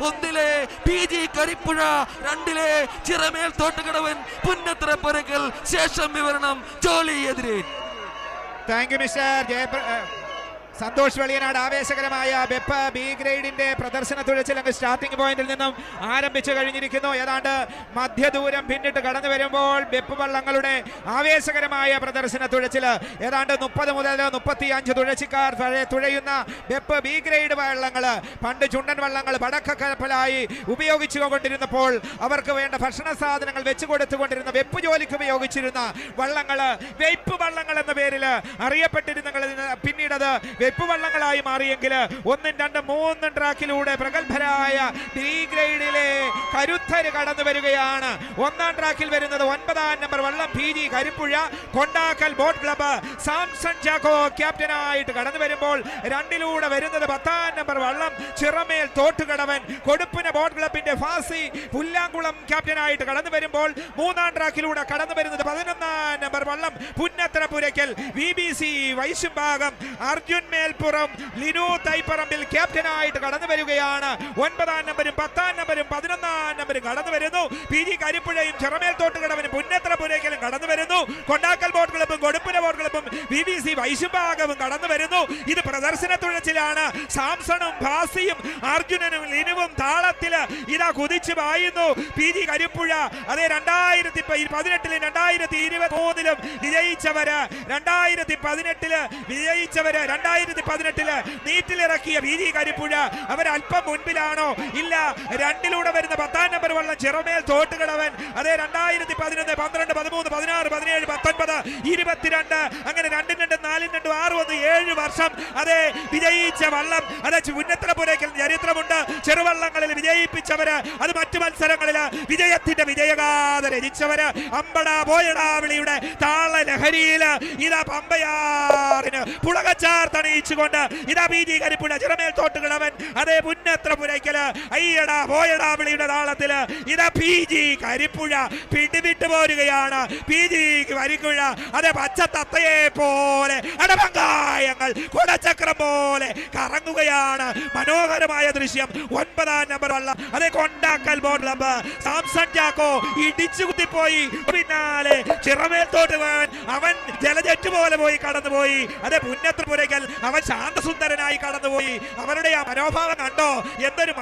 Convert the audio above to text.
ഒന്നിലെ P G Karippuzha രണ്ടിലെ ചിറമേൽ തോട്ടുകടവൻ പുന്നത്ര പുരക്കൽ ശേഷം വിവരണം ജോളി എതിരെ. താങ്ക് യു മിസ്റ്റർ ജയപ്ര സന്തോഷ് വെളിയനാട് ആവേശകരമായ ബെപ്പ ബി ഗ്രേഡിന്റെ പ്രദർശന തുഴച്ചിൽ അങ്ങ് സ്റ്റാർട്ടിംഗ് പോയിന്റിൽ നിന്നും ആരംഭിച്ചു കഴിഞ്ഞിരിക്കുന്നു. ഏതാണ്ട് മധ്യദൂരം പിന്നിട്ട് കടന്നു വരുമ്പോൾ ബെപ്പ് വള്ളങ്ങളുടെ ആവേശകരമായ പ്രദർശന തുഴച്ചിൽ ഏതാണ്ട് മുപ്പത് മുതൽ മുപ്പത്തി അഞ്ച് തുഴച്ചിക്കാർ തുഴ- തുഴയുന്ന ബെപ്പ് ബി ഗ്രേഡ് വള്ളങ്ങൾ പണ്ട് ചുണ്ടൻ വള്ളങ്ങൾ വടക്കക്കപ്പലായി ഉപയോഗിച്ചു കൊണ്ടിരുന്നപ്പോൾ അവർക്ക് വേണ്ട ഭക്ഷണ സാധനങ്ങൾ വെച്ചു കൊടുത്തുകൊണ്ടിരുന്ന വെപ്പ് ജോലിക്ക് ഉപയോഗിച്ചിരുന്ന വള്ളങ്ങൾ വെയ്പ്പ് വള്ളങ്ങൾ എന്ന പേരിൽ അറിയപ്പെട്ടിരുന്ന പിന്നീട് അത് വെപ്പ് വള്ളങ്ങളായി മാറിയെങ്കിൽ ഒന്നും രണ്ടും മൂന്നും ട്രാക്കിലൂടെ പ്രഗത്ഭരായ ഡി ഗ്രേഡിലെ കരുത്തര് കടന്നു വരികയാണ്. ഒന്നാം ട്രാക്കിൽ വരുന്നത് ഒൻപതാം നമ്പർ വള്ളം P G Karippuzha Kondakkal boat club. Samson Chacko ക്യാപ്റ്റനായിട്ട് കടന്നു വരുമ്പോൾ രണ്ടിലൂടെ വരുന്നത് പത്താം നമ്പർ വള്ളം ചിറമേൽ തോട്ടുകടവൻ കൊടുപ്പിന ബോട്ട് ക്ലബിന്റെ ഫാസി പുല്ലാങ്കുളം ക്യാപ്റ്റനായിട്ട് കടന്നു വരുമ്പോൾ മൂന്നാം ട്രാക്കിലൂടെ കടന്നു വരുന്നത് പതിനൊന്നാം നമ്പർ വള്ളം Punnathra Puraykkal V B C Vaishambhagam Arjun Melpuram Linu Thaiparambil ക്യാപ്റ്റനായിട്ട് കടന്നു വരികയാണ്. ഒൻപതാം നമ്പരും പത്താം നമ്പരും പതിനൊന്നാം നമ്പരും കടന്നു വരുന്നു. പി ജി കരിപ്പുഴയും ചിറമേൽ തോട്ടുകടവനും പുന്നത്ര പുരയ്ക്കലും കടന്നു വരുന്നു. കൊണ്ടാക്കൽ ബോട്ട് ക്ലബും കൊടുപ്പുര ബോട്ട് ക്ലബും വി ബി സി വൈശുഭാഗവും കടന്നു വരുന്നു. ഇത് പ്രദർശന തുഴച്ചിലാണ് സാംസണും ഭാസിയും അർജുനനും ലിനുവും താളത്തിൽ ഇതാ കുതിച്ചു പായുന്നു. പി ജി കരിപ്പുഴ അതെ രണ്ടായിരത്തി പതിനെട്ടിലും രണ്ടായിരത്തി ഇരുപത്തി മൂന്നിലും വിജയിച്ചവര് രണ്ടായിരത്തി പതിനെട്ടിൽ വിജയിച്ചവര് രണ്ടായിരത്തി പതിനെട്ടിൽ നീറ്റിലിറക്കിയ പി ജി കരിപ്പുഴ അവർ അല്പം മുൻപിലാണോ? ഇല്ല രണ്ടിലൂടെ വരുന്ന പത്താം നമ്പർ വള്ളം ചിറമേൽ തോട്ടുകളവൻ. അതെ രണ്ടായിരത്തി പതിനൊന്ന് പന്ത്രണ്ട് പതിമൂന്ന് പതിനാറ് പതിനേഴ് പത്തൊൻപത് ഇരുപത്തിരണ്ട് അങ്ങനെ രണ്ടും രണ്ടും നാലും ആറ് ഒന്ന് ഏഴ് വർഷം. അതെ വിജയിച്ച വള്ളം അതെ ഉന്നത്തരപുരയ്ക്കൽ ചരിത്രമുണ്ട്. ചെറുവള്ളങ്ങളിൽ വിജയിപ്പിച്ചവര് അത് മറ്റു മത്സരങ്ങളിൽ വിജയത്തിന്റെ വിജയഗാഥ രചിച്ചവര് അമ്പട പോയടാ വിളിയുടെ താള ഇതാ പമ്പയാറിന് പുളകച്ചാർ തണിയിച്ചുകൊണ്ട് ഇതാ ബി ജി തോട്ടുകൾ അവൻ അതേ പുന്നത്ര പുരയ്ക്കൽ. അയ്യടാ പോയടാ വിളിയുടെ താളത്തിൽ. ഇതാ പി ജി കരിപ്പുഴ പിടിവിട്ടു പോരുകയാണ്. പി ജി കരിക്കുഴ അതേ പച്ച തത്തയെ പോലെ അടമങ്കായങ്ങൾ കുടച്ചക്രം പോലെ കറങ്ങുകയാണ്. മനോഹരമായ ദൃശ്യം. ഒൻപതാം നമ്പർ ഉള്ള അതേ Kondakkal board club Samson Chacko ഇടിച്ചു കുത്തിപ്പോയി പിന്നാലെ ചിറമേൽ തോട്ടുവാൻ അവൻ ജലജറ്റ് പോലെ പോയി കടന്നുപോയി. അതേ മുന്നത്ത് പുരയ്ക്കൽ അവൻ ശാന്തസുന്ദരനായി കടന്നുപോയി. അവരുടെ ആ മനോഭാവം കണ്ടോ? എന്തൊരു